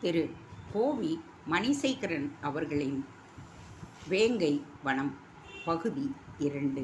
திரு. கோவி மணிசேகரன் அவர்களின் வேங்கை வனம் பகுதி இரண்டு.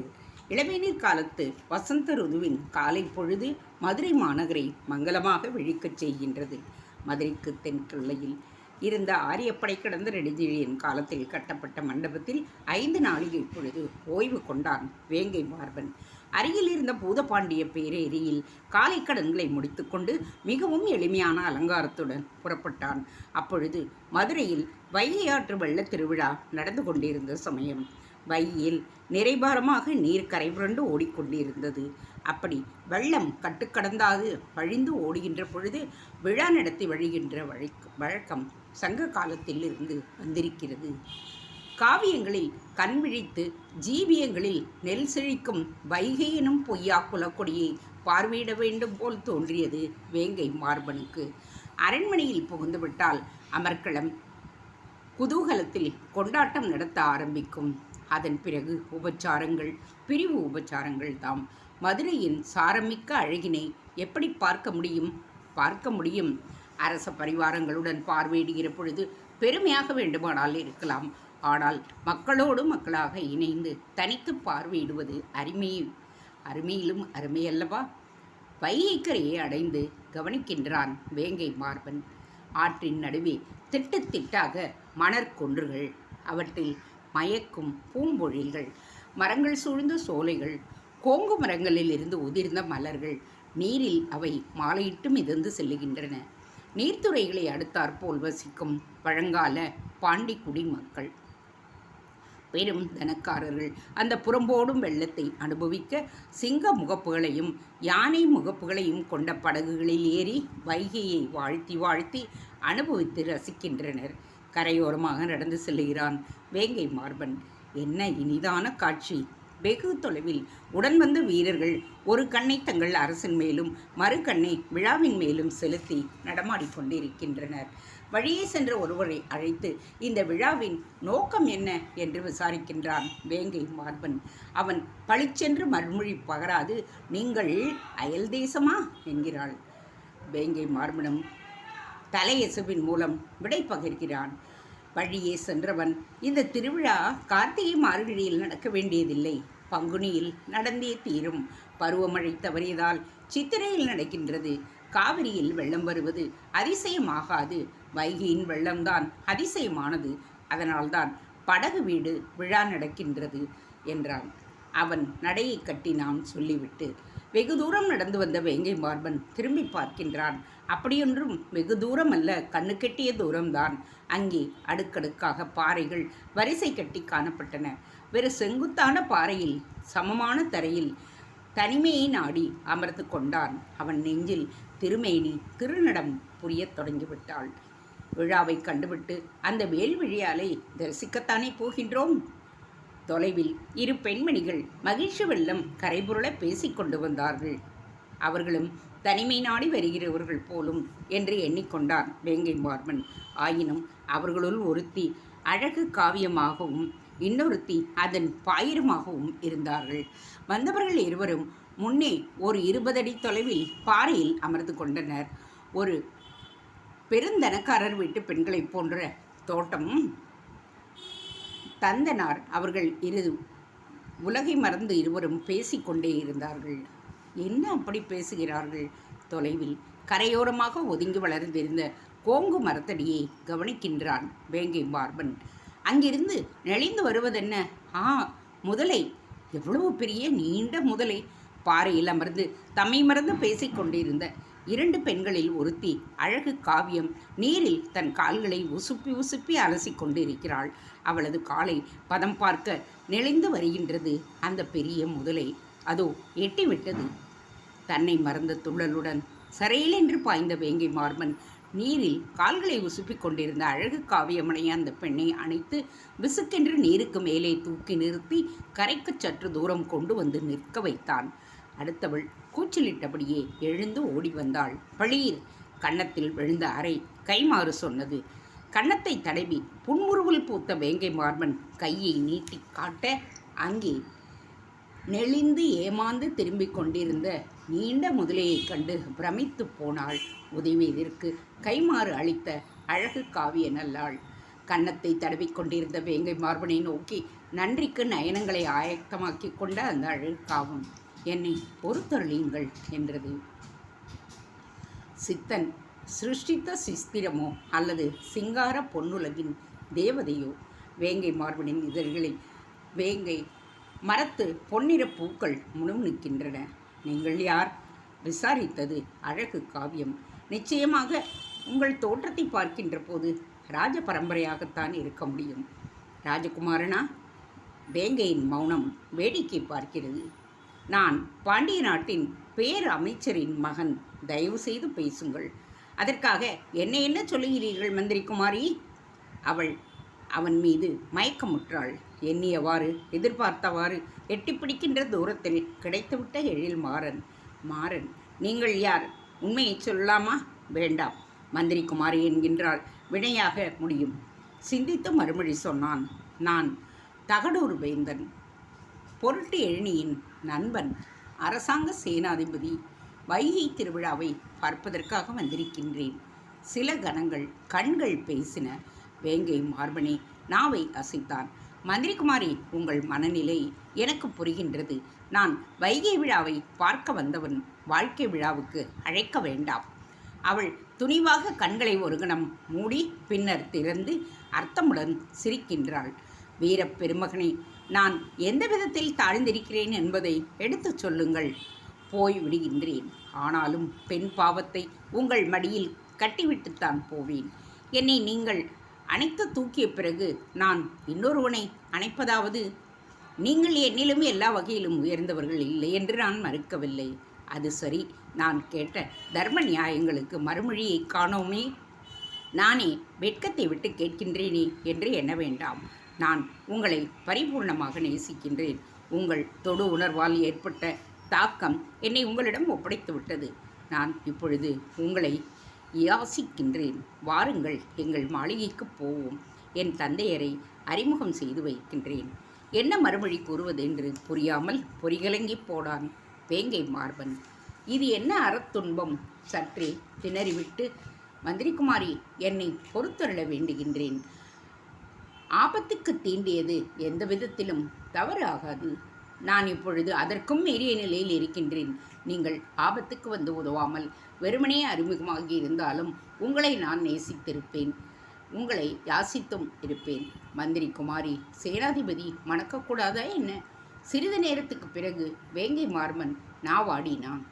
இளவேநீர் காலத்து வசந்த ருதுவின் காலை பொழுது மதுரை மாநகரை மங்களமாக விழிக்கச் செய்கின்றது. மதுரைக்கு தென்கிள்ளையில் இருந்த ஆரியப்படை கடந்த நெடுஞ்செழியன் காலத்தில் கட்டப்பட்ட மண்டபத்தில் ஐந்து நாளிகை பொழுது ஓய்வு கொண்டான் வேங்கை மார்பன். அருகில் இருந்த பூதபாண்டிய பேரேரியில் காலை கடன்களை முடித்துக்கொண்டு மிகவும் எளிமையான அலங்காரத்துடன் புறப்பட்டான். அப்பொழுது மதுரையில் வைகையாற்று வெள்ள திருவிழா நடந்து கொண்டிருந்த சமயம். வையில் நிறைபாரமாக நீர் கரை புரண்டு ஓடிக்கொண்டிருந்தது. அப்படி வெள்ளம் கட்டுக்கடந்தாது வழிந்து ஓடுகின்ற பொழுது விழா நடத்தி வழிகின்ற வழக்கம் சங்க காலத்தில் இருந்து வந்திருக்கிறது. காவியங்களில் கண் விழித்து ஜீவியங்களில் நெல் செழிக்கும் வைகையினும் பொய்யா குலக்கொடியை பார்வையிட வேண்டும் போல் தோன்றியது வேங்கை மார்பனுக்கு. அரண்மனையில் புகுந்துவிட்டால் அமர்க்களம் குதூகலத்தில் கொண்டாட்டம் நடத்த ஆரம்பிக்கும். அதன் பிறகு உபச்சாரங்கள் பிரிவு உபச்சாரங்கள் தாம். மதுரையின் சாரமிக்க அழகினை எப்படி பார்க்க முடியும்? பார்க்க முடியும். அரச பரிவாரங்களுடன் பார்வையிடுகிற பொழுது பெருமையாக வேண்டுமானால் இருக்கலாம். ஆனால் மக்களோடு மக்களாக இணைந்து தனித்து பார்வையிடுவது அருமையும் அருமையிலும் அருமையல்லவா? வைகைக்கரையை அடைந்து கவனிக்கின்றான் வேங்கை மார்பன். ஆற்றின் நடுவே திட்டு திட்டாக மணற்கொன்றுகள் அவற்றில் மயக்கும் பூம்பொழில்கள் மரங்கள் சூழ்ந்த சோலைகள் கோங்கு மரங்களில் இருந்து உதிர்ந்த மலர்கள் நீரில் அவை மாலையிட்டு மிதந்து செல்லுகின்றன. நீர்த்துறைகளை அடுத்தாற்போல் வசிக்கும் பழங்கால பாண்டிக்குடி மக்கள். பெரும் தனக்காரர்கள். அந்த புறம்போடும் வெள்ளத்தை அனுபவிக்க சிங்க முகப்புகளையும் யானை முகப்புகளையும் கொண்ட படகுகளில் ஏறி வைகையை வாழ்த்தி வாழ்த்தி அனுபவித்து ரசிக்கின்றனர். கரையோரமாக நடந்து செல்கிறான் வேங்கை மார்பன். என்ன இனிதான காட்சி! வெகு தொலைவில் உடன் வந்த வீரர்கள் ஒரு கண்ணை தங்கள் அரசின் மேலும் மறு கண்ணை விழாவின் மேலும் செலுத்தி நடமாடிக்கொண்டிருக்கின்றனர் வழியே சென்ற ஒருவரை அழைத்து இந்த விழாவின் நோக்கம் என்ன? என்று விசாரிக்கின்றான் வேங்கை மார்பன். அவன் பளிச்சென்று மறுமொழி பகராது நீங்கள் அயல் தேசமா? என்கிறாள் வேங்கை மார்பனும் தலையசுவின் மூலம் விடை பகிர்கிறான். வழியே சென்றவன் இந்த திருவிழா கார்த்திகை மார்கழியில் நடக்க வேண்டியதில்லை. பங்குனியில் நடந்தே தீரும். பருவமழை தவறியதால் சித்திரையில் நடக்கின்றது. காவிரியில் வெள்ளம் வருவது அதிசயமாகாது. வைகையின் வெள்ளம்தான் அதிசயமானது. அதனால்தான் படகு வீடு விழா நடக்கின்றது என்றான். அவன் நடையை கட்டினான் சொல்லிவிட்டு வெகு தூரம் நடந்து வந்த வேங்கை மார்பன் திரும்பி பார்க்கின்றான். அப்படியொன்றும் வெகு தூரம் அல்ல கண்ணு கெட்டிய தூரம்தான். அங்கே அடுக்கடுக்காக பாறைகள் வரிசை கட்டி காணப்பட்டன. வெறு செங்குத்தான பாறையில் சமமான தரையில் தனிமையை நாடி அமர்ந்து கொண்டான் அவன் நெஞ்சில் திருமேனி திருநடம் புரியத் தொடங்கிவிட்டாள். விழாவை கண்டுவிட்டு அந்த வேல்விழியாலை தரிசிக்கத்தானே போகின்றோம்? தொலைவில் இரு பெண்மணிகள் மகிழ்ச்சி வெள்ளம் கரைபுரள பேசிக்கொண்டு வந்தார்கள். அவர்களும் தனிமை நாடி வருகிறவர்கள் போலும் என்று எண்ணிக்கொண்டார் வேங்கை மார்மன். ஆயினும் அவர்களுள் ஒருத்தி அழகு காவியமாகவும் இன்னொருத்தி அதன் பாயிரமாகவும் இருந்தார்கள். வந்தவர்கள் இருவரும் முன்னே ஒரு இருபதடி தொலைவில் பாறையில் அமர்ந்து கொண்டனர். ஒரு பெருந்தனக்காரர் வீட்டு பெண்களைப் போன்ற தோட்டமும் தந்தனார் அவர்கள் இரு உலகை மறந்து இருவரும் பேசிக்கொண்டே இருந்தார்கள். என்ன அப்படி பேசுகிறார்கள்? தொலைவில் கரையோரமாக ஒதுங்கி வளர்ந்திருந்த கோங்கு மரத்தடியை கவனிக்கின்றான் வேங்கை பார்பன். அங்கிருந்து நெளிந்து வருவதென்ன? ஆ முதலை. எவ்வளவு பெரிய நீண்ட முதலை. பாறையில் அமர்ந்து தம்மை மறந்து பேசிக்கொண்டிருந்த இரண்டு பெண்களில் ஒருத்தி அழகு காவியம் நீரில் தன் கால்களை உசுப்பி உசுப்பி அலசி கொண்டிருக்கிறாள். அவளது காலை பதம் பார்க்க நெளிந்து வருகின்றது. அந்த பெரிய முதலை அதோ எட்டிவிட்டது. தன்னை மறந்த துள்ளலுடன் சரையிலென்று பாய்ந்த வேங்கை மார்மன் நீரில் கால்களை உசுப்பிக் கொண்டிருந்த அழகு காவியமனை அந்த பெண்ணை அணைத்து விசுக்கென்று நீருக்கு மேலே தூக்கி நிறுத்தி கரைக்கு சற்று தூரம் கொண்டு வந்து நிற்க வைத்தான். அடுத்தவள் கூச்சலிட்டபடியே எழுந்து ஓடி வந்தாள் பளீர்! கன்னத்தில் விழுந்த அறை கைமாறு சொன்னது. கன்னத்தை தடவி புன்முறுவல் பூத்த வேங்கை மார்பன் கையை நீட்டி காட்ட அங்கே நெளிந்து ஏமாந்து திரும்பிக் கொண்டிருந்த நீண்ட முதலையைக் கண்டு பிரமித்து போனாள். உதவியதற்கு கைமாறு அளித்த அழகு காவிய நல்லாள் கன்னத்தை தடவிக் கொண்டிருந்த வேங்கை மார்பனை நோக்கி நன்றிக்கு நயனங்களை ஆயத்தமாக்கி கொண்ட அந்த அழகு காவும் என்னை பொறுத்தருளியுங்கள் என்றது. சித்தன் சிருஷ்டித்த சிஸ்திரமோ அல்லது சிங்கார பொன்னுலகின் தேவதையோ வேங்கை மார்பனின் இதழ்களில் வேங்கை மரத்து பொன்னிற பூக்கள் முணும் நிற்கின்றன. நீங்கள் யார்? விசாரித்தது அழகு காவியம். நிச்சயமாக உங்கள் தோற்றத்தை பார்க்கின்ற போது ராஜ பரம்பரையாகத்தான் இருக்க முடியும். ராஜகுமாரனா? வேங்கையின் மௌனம் வேடிக்கை பார்க்கிறது. நான் பாண்டிய நாட்டின் பேர் அமைச்சரின் மகன். தயவு செய்து பேசுங்கள். அதற்காக என்ன என்ன சொல்லுகிறீர்கள் மந்திரி குமாரி அவள் அவன் மீது மயக்கமுற்றாள். எண்ணியவாறு எதிர்பார்த்தவாறு எட்டி பிடிக்கின்ற தூரத்தில் கிடைத்துவிட்ட எழில் மாறன். மாறன் நீங்கள் யார்? உண்மையை சொல்லலாமா? வேண்டாம் மந்திரி குமாரி என்கின்றாள். வினையாக முடியும். சிந்தித்து மறுமொழி சொன்னான். நான் தகடூர் வேந்தன். பொருட்டு எழினியின் நண்பன் அரசாங்க சேனாதிபதி வைகை திருவிழாவை பார்ப்பதற்காக வந்திருக்கின்றேன். சில கணங்கள் கண்கள் பேசின வேங்கை மார்பனே நாவை அசைத்தான். மந்திரிகுமாரி உங்கள் மனநிலை எனக்கு புரிகின்றது. நான் வைகை விழாவை பார்க்க வந்தவன் வாழ்க்கை விழாவுக்கு அழைக்க வேண்டாம். அவள் துணிவாக கண்களை ஒரு கணம் மூடி பின்னர் திறந்து அர்த்தமுடன் சிரிக்கின்றாள். வீரப் பெருமகனை நான் எந்த விதத்தில் தாழ்ந்திருக்கிறேன் என்பதை எடுத்துச் சொல்லுங்கள். போய் விடுகின்றேன். ஆனாலும் பெண் பாவத்தை உங்கள் மடியில் கட்டிவிட்டுத்தான் போவேன். என்னை நீங்கள் அணைத்து தூக்கிய பிறகு நான் இன்னொருவனை அணைப்பதாவது? நீங்கள் என்னிலும் எல்லா வகையிலும் உயர்ந்தவர்கள் இல்லை என்று நான் மறுக்கவில்லை. அது சரி. நான் கேட்ட தர்ம நியாயங்களுக்கு மறுமொழியை காணோமே? நானே வெட்கத்தை விட்டு கேட்கின்றேனே என்று எண்ண வேண்டாம். நான் உங்களை பரிபூர்ணமாக நேசிக்கின்றேன். உங்கள் தொடு உணர்வால் ஏற்பட்ட தாக்கம் என்னை உங்களிடம் ஒப்படைத்து விட்டது நான் இப்பொழுது உங்களை யாசிக்கின்றேன். வாருங்கள் எங்கள் மாளிகைக்கு போவோம். என் தந்தையரை அறிமுகம் செய்து வைக்கின்றேன். என்ன மறுமொழி கூறுவதென்று புரியாமல் பொறிகலங்கி போடான் வேங்கை மார்பன். இது என்ன அறத்துன்பம் சற்றே திணறிவிட்டு மந்திரிக்குமாரி என்னை பொறுத்தருள வேண்டுகின்றேன். ஆபத்துக்கு தீண்டியது எந்த விதத்திலும் தவறு ஆகாது நான் இப்பொழுது அதற்கும் மீறிய நிலையில் இருக்கின்றேன். நீங்கள் ஆபத்துக்கு வந்து உதவாமல் வெறுமனே அறிமுகமாகி இருந்தாலும் உங்களை நான் நேசித்திருப்பேன். உங்களை யாசித்தும் இருப்பேன். மந்திரி குமாரி சேனாதிபதி மணக்கக்கூடாதா என்ன? சிறிது நேரத்துக்கு பிறகு வேங்கை மார்மன் நாவாடினான்.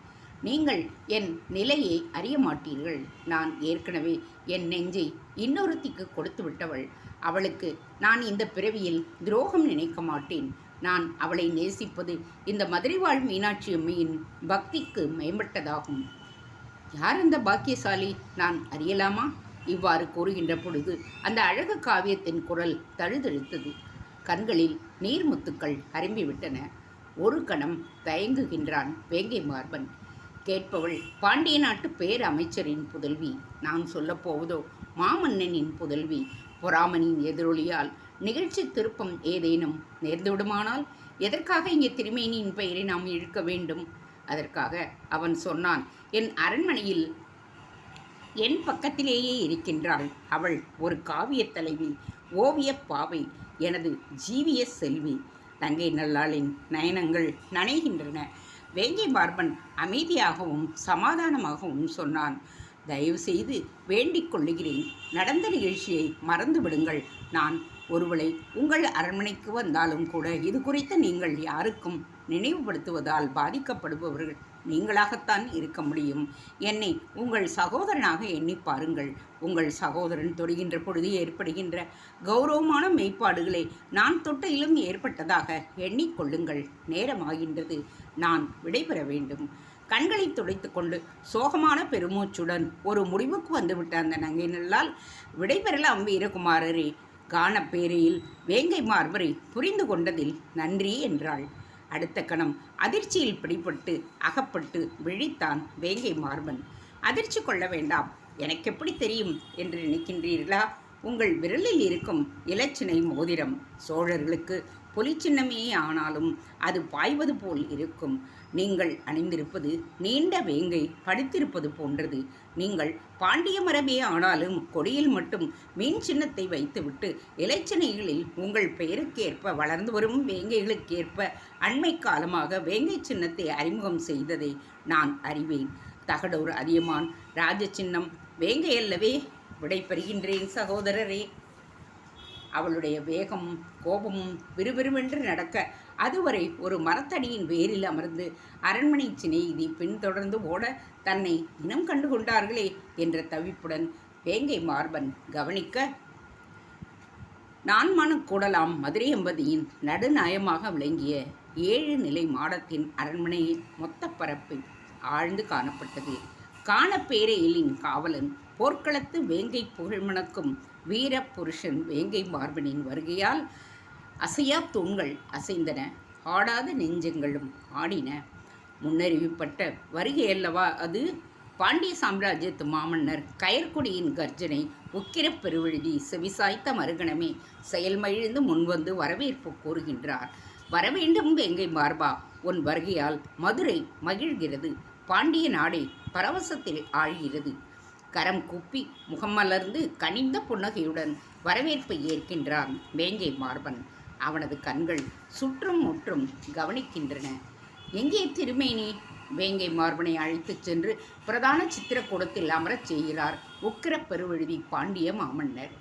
நீங்கள் என் நிலையை அறிய மாட்டீர்கள். நான் ஏற்கனவே என் நெஞ்சை இன்னொருத்திக்கு கொடுத்து விட்டவள் அவளுக்கு நான் இந்த பிறவியில் துரோகம் நினைக்க மாட்டேன். நான் அவளை நேசிப்பது இந்த மதுரை வாழ் மீனாட்சி அம்மையின் பக்திக்கு மேம்பட்டதாகும். யார் அந்த பாக்கியசாலி? நான் அறியலாமா? இவ்வாறு கூறுகின்ற பொழுது அந்த அழகு காவியத்தின் குரல் தழுதழுத்தது. கண்களில் நீர்முத்துக்கள் அரும்பிவிட்டன. ஒரு கணம் தயங்குகின்றான் வேங்கை மார்பன். கேட்பவள் பாண்டிய நாட்டு பேரமைச்சரின் புதல்வி. நான் சொல்லப்போவதோ மாமன்னனின் புதல்வி. பொறாமனின் எதிரொலியால் நிகழ்ச்சி திருப்பம் ஏதேனும் நேர்ந்துவிடுமானால்? எதற்காக இங்கே திருமேனியின் பெயரை நாம் இழுக்க வேண்டும்? அதற்காக அவன் சொன்னான் என் அரண்மனையில் என் பக்கத்திலேயே இருக்கின்றாள். அவள் ஒரு காவியத் தலைவி ஓவியப் பாவை எனது ஜீவிய செல்வி. தங்கை நல்லாளின் நயனங்கள் நனைகின்றன. வேங்கை பார்பன் அமைதியாகவும் சமாதானமாகவும் சொன்னான். தயவு செய்து வேண்டிக் கொள்ளுகிறேன். நடந்த நிகழ்ச்சியை மறந்து விடுங்கள் நான் ஒருவளை உங்கள் அரண்மனைக்கு வந்தாலும் கூட இது குறித்து நீங்கள் யாருக்கும் நினைவுபடுத்துவதால் பாதிக்கப்படுபவர்கள் நீங்களாகத்தான் இருக்க முடியும். என்னை உங்கள் சகோதரனாக எண்ணி பாருங்கள். உங்கள் சகோதரன் தொடுகின்ற பொழுது ஏற்படுகின்ற கௌரவமான மெய்ப்பாடுகளை நான் தொட்டையிலும் ஏற்பட்டதாக எண்ணிக்கொள்ளுங்கள் நேரமாகின்றது. நான் விடைபெற வேண்டும். கண்களை துடைத்து கொண்டு சோகமான பெருமூச்சுடன் ஒரு முடிவுக்கு வந்துவிட்ட அந்த நங்கை நல்லால் விடைபெறலாம் வீரகுமாரரே காணப்பேரையில் வேங்கை மார்பரை புரிந்து கொண்டதில் நன்றி என்றாள். அடுத்த கணம் அதிர்ச்சியில் பிடிபட்டு அகப்பட்டு விழித்தான் வேங்கை மார்பன். அதிர்ச்சி கொள்ள வேண்டாம். எனக்கு எப்படி தெரியும் என்று நினைக்கின்றீர்களா? உங்கள் விரலில் இருக்கும் இலச்சினை மோதிரம். சோழர்களுக்கு பொலிச்சின்னமே ஆனாலும் அது பாய்வது போல் இருக்கும். நீங்கள் அணிந்திருப்பது நீண்ட வேங்கை படித்திருப்பது போன்றது. நீங்கள் பாண்டிய மரபே ஆனாலும் கொடியில் மட்டும் மீன் சின்னத்தை வைத்துவிட்டு இலைச்சனைகளில் உங்கள் பெயருக்கேற்ப வளர்ந்து வரும் வேங்கைகளுக்கேற்ப அண்மை காலமாக வேங்கை சின்னத்தை அறிமுகம் செய்ததை நான் அறிவேன். தகடூர் அதியமான் ராஜ சின்னம் வேங்கை அல்லவே விடைபெறுகின்றேன் சகோதரரே. அவளுடைய வேகமும் கோபமும் விறுவிறுவென்று நடக்க அதுவரை ஒரு மரத்தடியின் வேரில் அமர்ந்து அரண்மனை சிநேகிதி பின்தொடர்ந்து ஓட தன்னை இனம் கண்டு கொண்டார்களே என்ற தவிப்புடன் வேங்கை மார்பன் கவனிக்க நான்மான கூடலாம் மதுரை எம்பதியின் நடுநாயமாக விளங்கிய ஏழு நிலை மாடத்தின் அரண்மனையின் மொத்த பரப்பு ஆழ்ந்து காணப்பட்டது. காணப்பேரையிலின் காவலன் போர்க்களத்து வேங்கை புகழ்மணக்கும் வீரப்புருஷன் வேங்கை மார்பனின் வருகையால் அசையா தூண்கள் அசைந்தன. ஆடாத நெஞ்சங்களும் ஆடின. முன்னறிவிப்பட்ட வருகையல்லவா அது? பாண்டிய சாம்ராஜ்யத்து மாமன்னர் கயற்குடியின் கர்ஜனை உக்கிரப் பெருவெழுதி செவிசாய்த்த மறுகணமே செயல்மழிந்து முன்வந்து வரவேற்பு கூறுகின்றார். வரவேண்டும் வேங்கை மார்பா உன் வருகையால் மதுரை மகிழ்கிறது. பாண்டிய நாடே பரவசத்தில் ஆழ்கிறது. கரம் கூப்பி முகம் மலர்ந்து கனிந்த புன்னகையுடன் வரவேற்பை ஏற்கின்றான் வேங்கை மார்பன். அவனது கண்கள் சுற்றும் முற்றும் கவனிக்கின்றன. எங்கே திருமேனி? வேங்கை மார்பனை அழைத்துச் சென்று பிரதான சித்திரக்கூடத்தில் அமரச் செய்கிறார் உக்கிர பெருவெழுதி பாண்டிய மாமன்னர்.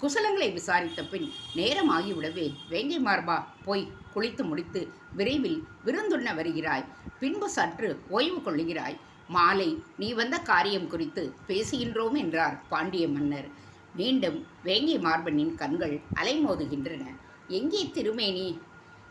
குசலங்களை விசாரித்த பின் நேரமாகிவிடவே வேங்கை மார்பா போய் குளித்து முடித்து விரைவில் விருந்துண்ண வருகிறாய். பின்பு சற்று ஓய்வு கொள்கிறாய் மாலை நீ வந்த காரியம் குறித்து பேசுகின்றோம் என்றார் பாண்டிய மன்னர். மீண்டும் வேங்கை மார்பனின் கண்கள் அலைமோதுகின்றன. எங்கே திருமேனி?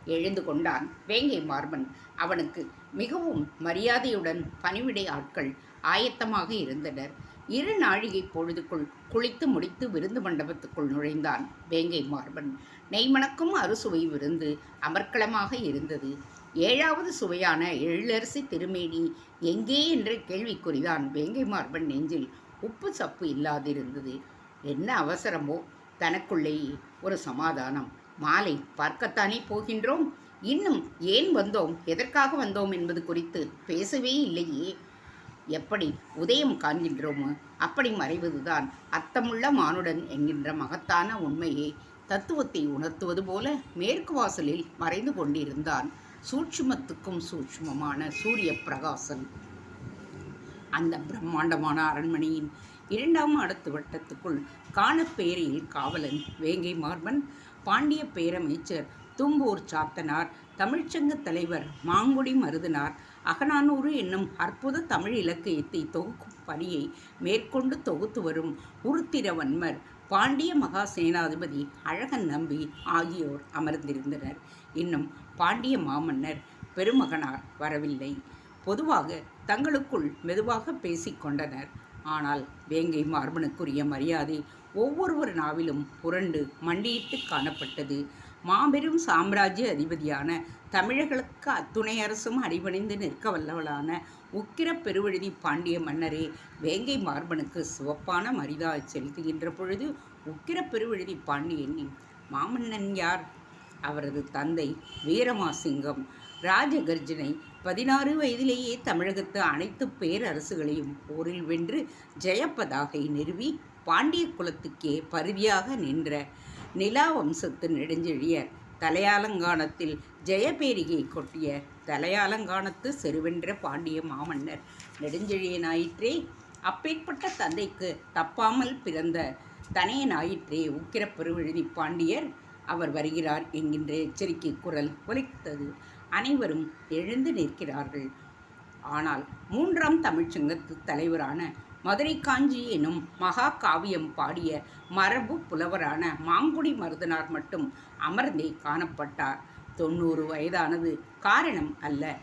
எழுந்து கொண்டான் வேங்கை மார்பன். அவனுக்கு மிகவும் மரியாதையுடன் பணிவிடை ஆட்கள் ஆயத்தமாக இருந்தனர். இரு நாழிகை பொழுதுக்குள் குளித்து முடித்து விருந்து மண்டபத்துக்குள் நுழைந்தான் வேங்கை மார்பன். நெய்மணக்கும் அறுசுவை விருந்து அமர்க்களமாக இருந்தது. ஏழாவது சுவையான எழிலரசி திருமேனி எங்கே என்ற கேள்விக்குறிதான். வேங்கை மார்பன் நெஞ்சில் உப்பு சப்பு இல்லாதிருந்தது. என்ன அவசரமோ? தனக்குள்ளேயே ஒரு சமாதானம். மாலை பார்க்கத்தானே போகின்றோம்? இன்னும் ஏன் வந்தோம்? எதற்காக வந்தோம் என்பது குறித்து பேசவே இல்லையே. எப்படி உதயம் காண்கின்றோமோ அப்படி மறைவதுதான் அர்த்தமுள்ள மானுடன் என்கின்ற மகத்தான உண்மையை. தத்துவத்தை உணர்த்துவது போல மேற்கு வாசலில் மறைந்து கொண்டிருந்தான். சூட்சுமத்துக்கும் சூட்சுமமான சூரிய பிரகாசன் அந்த பிரம்மாண்டமான அரண்மனையின் இரண்டாம் அடுத்த வட்டத்துக்குள் காணப்பேரியில் காவலன் வேங்கை மார்பன் பாண்டிய பேரமைச்சர் தும்பூர் சாத்தனார் தமிழ்ச்சங்க தலைவர் மாங்குடி மருதனார் அகநானூறு என்னும் அற்புத தமிழ் இலக்கியத்தை தொகுக்கும் பணியை மேற்கொண்டு தொகுத்து வரும் உருத்திரவன்மர் பாண்டிய மகா சேனாதிபதி அழகன் நம்பி ஆகியோர் அமர்ந்திருந்தனர். இன்னும் பாண்டிய மாமன்னர் பெருமகனார் வரவில்லை. பொதுவாக தங்களுக்குள் மெதுவாக பேசிக்கொண்டனர் ஆனால் வேங்கை மார்பனுக்குரிய மரியாதை ஒவ்வொருவர் நாவிலும் புரண்டு மண்டியிட்டு காணப்பட்டது. மாபெரும் சாம்ராஜ்ய அதிபதியான தமிழர்களுக்கு அத்துணை அரசும் அடிபணிந்து நிற்க வல்லவளான உக்கிர பெருவழுதி பாண்டிய மன்னரே வேங்கை மார்பனுக்கு சிவப்பான மரிதா செலுத்துகின்ற பொழுது உக்கிர பெருவழுதி பாண்டியனின் மாமன்னன் யார்? அவரது தந்தை வீரமாசிங்கம் ராஜகர்ஜனை பதினாறு வயதிலேயே தமிழகத்து அனைத்து பேரரசுகளையும் போரில் வென்று ஜெயப்பதாகை நிறுவி பாண்டிய குலத்துக்கே பருவியாக நின்ற நிலா வம்சத்து நெடுஞ்செழியர் தலையாலங்கானத்தில் ஜெயபேரிகை கொட்டிய தலையாலங்கானத்து செருவென்ற பாண்டிய மாமன்னர் நெடுஞ்செழியனாயிற்றே அப்பேற்பட்ட தந்தைக்கு தப்பாமல் பிறந்த தனையனாயிற்றே உக்கிர பெருவெழுதி பாண்டியர் அவர் வருகிறார் என்கின்ற எச்சரிக்கை குரல் ஒலித்தது. அனைவரும் எழுந்து நிற்கிறார்கள். ஆனால் மூன்றாம் தமிழ்ச்சங்கத்து தலைவரான மதுரை காஞ்சி எனும் மகா காவியம் பாடிய மரபு புலவரான மாங்குடி மருதனார் மட்டும் அமர்ந்தே காணப்பட்டார். தொண்ணூறு வயதானது காரணம் அல்ல.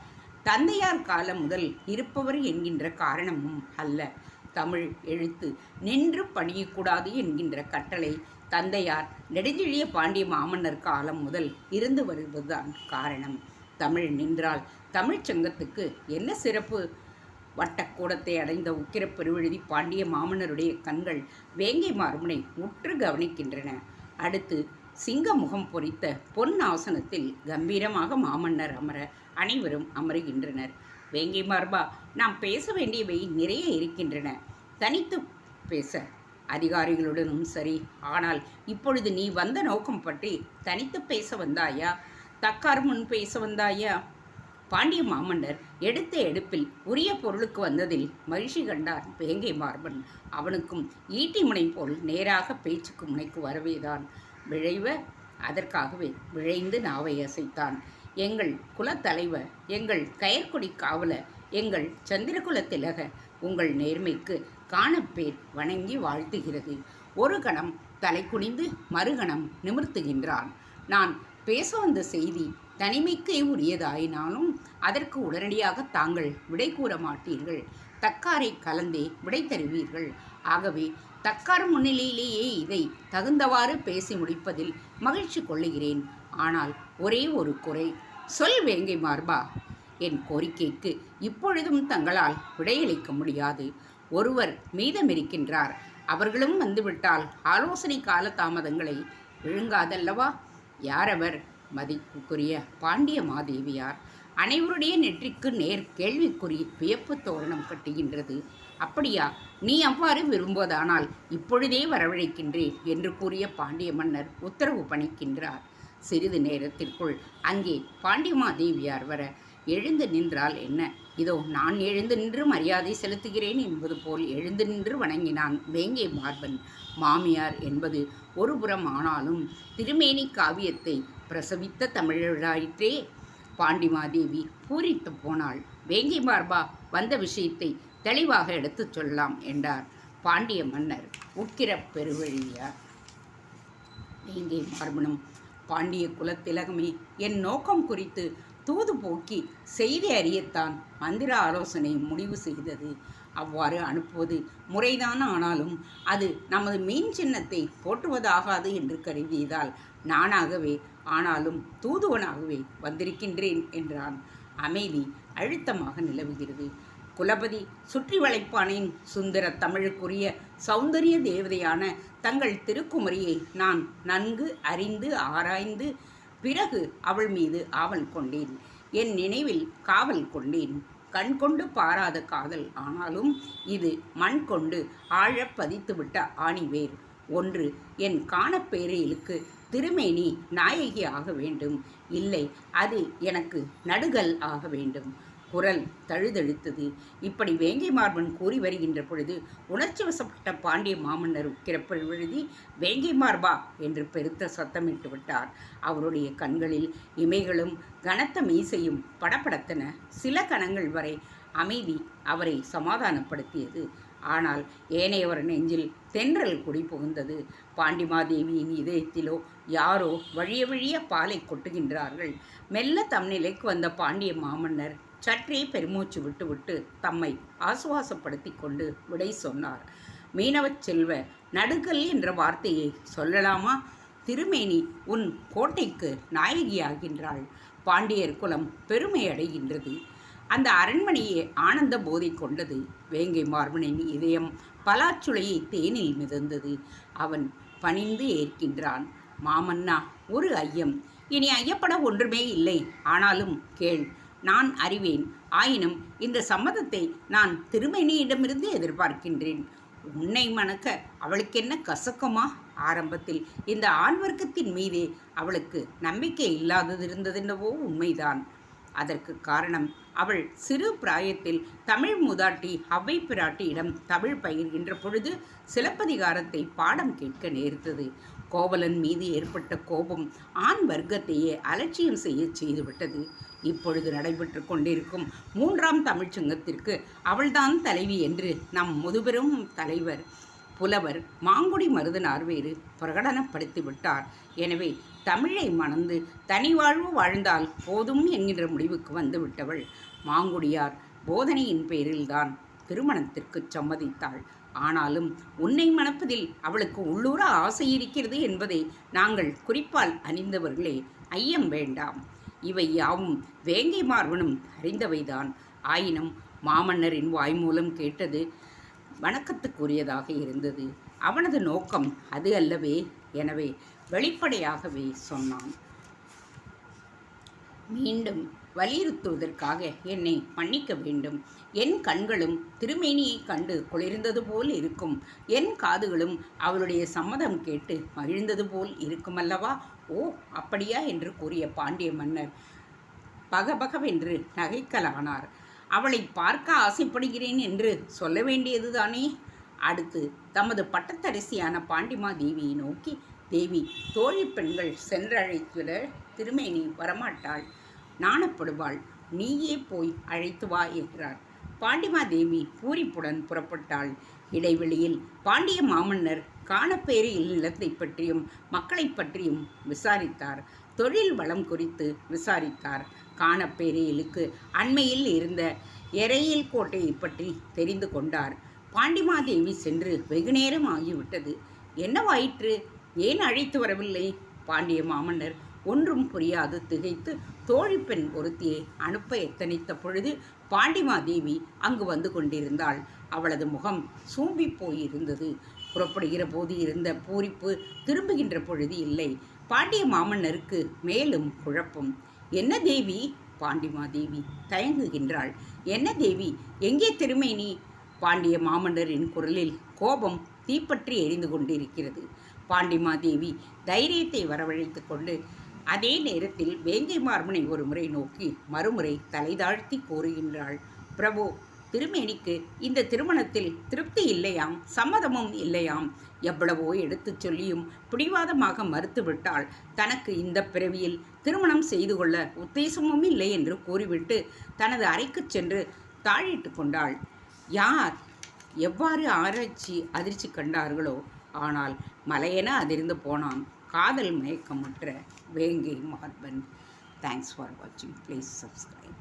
தந்தையார் காலம் முதல் இருப்பவர் என்கின்ற காரணமும் அல்ல. தமிழ் எழுத்து நின்று பணியக்கூடாது என்கின்ற கட்டளை தந்தையார் நெடுஞ்செழிய பாண்டிய மாமன்னர் காலம் முதல் இருந்து வருவதுதான் காரணம். தமிழ் நின்றால் தமிழ்ச்சங்கத்துக்கு என்ன சிறப்பு? வட்டக்கூடத்தை அடைந்த உக்கிர பெருவெழுதி பாண்டிய மாமன்னருடைய கண்கள் வேங்கை மார்பனை உற்று கவனிக்கின்றன. அடுத்து சிங்க முகம் பொறித்த பொன் ஆசனத்தில் கம்பீரமாக மாமன்னர் அமர அனைவரும் அமருகின்றனர். வேங்கை மார்பா நாம் பேச வேண்டியவை நிறைய இருக்கின்றன. தனித்து பேச அதிகாரிகளுடனும் சரி ஆனால் இப்பொழுது நீ வந்த நோக்கம் பற்றி தனித்து பேச வந்தாயா? தக்கார் முன் பேச வந்தாயா? பாண்டிய மாமன்னர் எடுத்த எடுப்பில் உரிய பொருளுக்கு வந்ததில் மகிழ்ச்சி கண்டார் பேங்கை மார்பன். அவனுக்கும் ஈட்டி முனை போல் நேராக பேச்சுக்கு முனைக்கு வரவேதான். விழைவ அதற்காகவே விழைந்து நாவை அசைத்தான். எங்கள் குலத்தலைவர் எங்கள் கயற்கொடி காவல எங்கள் சந்திரகுல திலக உங்கள் நேர்மைக்கு காணப்பேர் வணங்கி வாழ்த்துகிறது. ஒரு கணம் தலை குனிந்து மறுகணம் நிமிர்த்துகின்றான். நான் பேச வந்த செய்தி தனிமைக்கே உரியதாயினாலும் அதற்கு உடனடியாக தாங்கள் விடை கூற மாட்டீர்கள். தக்காரை கலந்தே விடை தருவீர்கள். ஆகவே தக்கார் முன்னிலையிலேயே இதை தகுந்தவாறு பேசி முடிப்பதில் மகிழ்ச்சி கொள்ளுகிறேன். ஆனால் ஒரே ஒரு குறை. சொல் வேங்கை மார்பா. என் கோரிக்கைக்கு இப்பொழுதும் தங்களால் விடையளிக்க முடியாது. ஒருவர் மீதமிருக்கின்றார். அவர்களும் வந்துவிட்டால் ஆலோசனை கால தாமதங்களை விழுங்காதல்லவா? யாரவர்? மதிப்புக்குரிய பாண்டிய மாதேவியார் அனைவருடைய நெற்றிக்கு நேர் கேள்விக்குறி வியப்பு தோரணம் கட்டுகின்றது. அப்படியா? நீ அவ்வாறு விரும்புவதானால் இப்பொழுதே வரவழைக்கின்றேன் என்று கூறிய பாண்டிய மன்னர் உத்தரவு பணிக்கின்றார். சிறிது நேரத்திற்குள் அங்கே பாண்டியமாதேவியார் வர எழுந்து நின்றால் என்ன? இதோ நான் எழுந்து நின்று மரியாதை செலுத்துகிறேன் என்பது போல் எழுந்து நின்று வணங்கினான் வேங்கை மார்பன். மாமியார் என்பது ஒரு புறம் ஆனாலும் திருமேனி காவியத்தை பிரசவித்த தமிழராயிற்றே. பாண்டிமாதேவி பூரித்து போனாள். வேங்கை மார்பா வந்த விஷயத்தை தெளிவாக எடுத்துச் சொல்லலாம் என்றார். பாண்டிய மன்னர் உக்கிர பெருவழியார். வேங்கை மார்பனும் பாண்டிய குலத்திலகமே என் நோக்கம் குறித்து தூது போக்கி செய்தி அறியத்தான் மந்திர ஆலோசனை முடிவு செய்தது. அவ்வாறு அனுப்புவது முறைதான் ஆனாலும் அது நமது மீன் சின்னத்தை போற்றுவதாகாது என்று கருதியதால் நானாகவே ஆனாலும் தூதுவனாகவே வந்திருக்கின்றேன் என்றான். அமைதி அழுத்தமாக நிலவுகிறது. குலபதி சுற்றி வளைப்பானையின் சுந்தர தமிழுக்குரிய சௌந்தரிய தேவதையான தங்கள் திருக்குமரியை நான் நன்கு அறிந்து ஆராய்ந்து பிறகு அவள் மீது ஆவல் கொண்டேன். என் நினைவில் காவல் கொண்டேன். கண் கொண்டு பாராத காதல். ஆனாலும் இது மண் கொண்டு ஆழப் பதித்துவிட்ட ஆணிவேர். ஒன்று என் காணப்பேரையிலுக்கு திருமேனி நாயகி ஆக வேண்டும். இல்லை அது எனக்கு நடுகல் ஆக வேண்டும். குரல் தழுதழுத்தது. இப்படி வேங்கை மார்பன் கூறி வருகின்ற பொழுது உணர்ச்சி வசப்பட்ட பாண்டிய மாமன்னர் உக்கிரப்பல் விழுதி வேங்கை மார்பா? என்று பெருத்த சத்தமிட்டு விட்டார். அவருடைய கண்களில் இமைகளும் கனத்த மீசையும் படபடத்தன. சில கணங்கள் வரை அமைதி அவரை சமாதானப்படுத்தியது. ஆனால் ஏனையவர் நெஞ்சில் தென்றல் குடி புகுந்தது. பாண்டிமாதேவியின் இதயத்திலோ யாரோ வழிய வழிய பாலை கொட்டுகின்றார்கள். மெல்ல தம் நிலைக்கு வந்த பாண்டிய மாமன்னர் சற்றே பெருமூச்சு விட்டுவிட்டு தம்மை ஆசுவாசப்படுத்தி கொண்டு விடை சொன்னார். மீனவச் செல்வ நடுகல் என்ற வார்த்தையை சொல்லலாமா? திருமேனி உன் கோட்டைக்கு நாயகியாகின்றாள். பாண்டியர் குலம் பெருமை அடைகின்றது. அந்த அரண்மனையே ஆனந்த போதை கொண்டது. வேங்கை மார்பனின் இதயம் பலாச்சுளையை தேனில் மிதந்தது. அவன் பணிந்து ஏற்கின்றான். மாமன்னா ஒரு ஐயம். இனி ஐயப்பட ஒன்றுமே இல்லை. ஆனாலும் கேள் நான் அறிவேன். ஆயினும் இந்த சம்மதத்தை நான் திருமணியிடமிருந்து எதிர்பார்க்கின்றேன். உன்னை மணக்க அவளுக்கு என்ன கசக்குமா? ஆரம்பத்தில் இந்த ஆண் வர்க்கத்தின் மீதே அவளுக்கு நம்பிக்கை இல்லாதது இருந்ததென்னவோ உண்மைதான். அதற்கு காரணம் அவள் சிறு பிராயத்தில் தமிழ் முதாட்டி அவ்வை பிராட்டியிடம் தமிழ் பயிர்கின்ற பொழுது சிலப்பதிகாரத்தை பாடம் கேட்க நேர்த்தது கோவலன் மீது ஏற்பட்ட கோபம் ஆண் வர்க்கத்தையே அலட்சியம் செய்ய செய்துவிட்டது. இப்பொழுது நடைபெற்று கொண்டிருக்கும் மூன்றாம் தமிழ்ச்சங்கத்திற்கு அவள்தான் தலைவி என்று நம் முதுபெரும் தலைவர் புலவர் மாங்குடி மருதனார் வேறு பிரகடனப்படுத்தி விட்டார். எனவே தமிழை மணந்து தனி வாழ்வு வாழ்ந்தால் போதும் என்கின்ற முடிவுக்கு வந்துவிட்டவள் மாங்குடியார். போதனையின் பேரில்தான் திருமணத்திற்கு சம்மதித்தாள். ஆனாலும் உன்னை மணப்பதில் அவளுக்கு உள்ளூர ஆசை இருக்கிறது என்பதை நாங்கள் குறிப்பால் அணிந்தவர்களே ஐயம் வேண்டாம். இவை யாவும் வேங்கை மார்பனும் அறிந்தவைதான். ஆயினும் மாமன்னரின் வாய் மூலம் கேட்டது வணக்கத்துக்குரியதாக இருந்தது. அவனது நோக்கம் அது அல்லவே. எனவே வெளிப்படையாகவே சொன்னான். மீண்டும் வலியுறுத்துவதற்காக என்னை மன்னிக்க வேண்டும். என் கண்களும் திருமேனியை கண்டு குளிர்ந்தது போல் இருக்கும். என் காதுகளும் அவளுடைய சம்மதம் கேட்டு மகிழ்ந்தது போல் இருக்குமல்லவா? ஓ அப்படியா? என்று கூறிய பாண்டிய மன்னர் பகபகவென்று நகைக்கலானார். அவளை பார்க்க ஆசைப்படுகிறேன் என்று சொல்ல வேண்டியதுதானே? அடுத்து தமது பட்டத்தரிசியான பாண்டிமா தேவியை நோக்கி தேவி தோழி பெண்கள் சென்றழைத்துவிட திருமேனி வரமாட்டாள். நாணப்படுவாள் நீயே போய் அழைத்து வா என்றார். பாண்டிமாதேவி பூரிப்புடன் புறப்பட்டாள். இடைவெளியில் பாண்டிய மாமன்னர் காணப்பேறு இல்லத்தை பற்றியும் மக்களை பற்றியும் விசாரித்தார். தொழில் வளம் குறித்து விசாரித்தார். காணப்பேரையிலுக்கு அண்மையில் இருந்த எரையில் கோட்டையை பற்றி தெரிந்து கொண்டார். பாண்டிமாதேவி சென்று வெகுநேரம் ஆகிவிட்டது. என்னவாயிற்று? ஏன் அழைத்து வரவில்லை? பாண்டிய மாமன்னர் ஒன்றும் புரியாது திகைத்து தோழிப்பெண் ஒருத்தியை அனுப்ப எத்தனித்த பொழுது பாண்டிமாதேவி அங்கு வந்து கொண்டிருந்தாள். அவளது முகம் சூம்பி போயிருந்தது. புறப்படுகிற போது இருந்த பூரிப்பு திரும்புகின்ற பொழுது இல்லை. பாண்டிய மாமன்னருக்கு மேலும் குழப்பம். என்ன தேவி? பாண்டிமாதேவி தயங்குகின்றாள். என்ன தேவி? எங்கே திருமேனி பாண்டிய மாமன்னரின் குரலில் கோபம் தீப்பற்றி எரிந்து கொண்டிருக்கிறது. பாண்டிமாதேவி தைரியத்தை வரவழைத்து கொண்டு அதே நேரத்தில் வேங்கை மார்மனை ஒரு முறை நோக்கி மறுமுறை தலைதாழ்த்தி கூறுகின்றாள். பிரபு திருமேனிக்கு இந்த திருமணத்தில் திருப்தி இல்லையாம் சம்மதமும் இல்லையாம்? எவ்வளவோ எடுத்துச் சொல்லியும் பிடிவாதமாக மறுத்துவிட்டால் தனக்கு இந்த பிறவியில் திருமணம் செய்து கொள்ள உத்தேசமும் இல்லை என்று கூறிவிட்டு தனது அறைக்குச் சென்று தாழிட்டு கொண்டாள். யார் எவ்வாறு ஆராய்ச்சி அதிர்ச்சி கண்டார்களோ ஆனால் மலையென அதிர்ந்து போனான். காதல் மயக்கமுற்ற वेंगे महात्मन thanks for watching please subscribe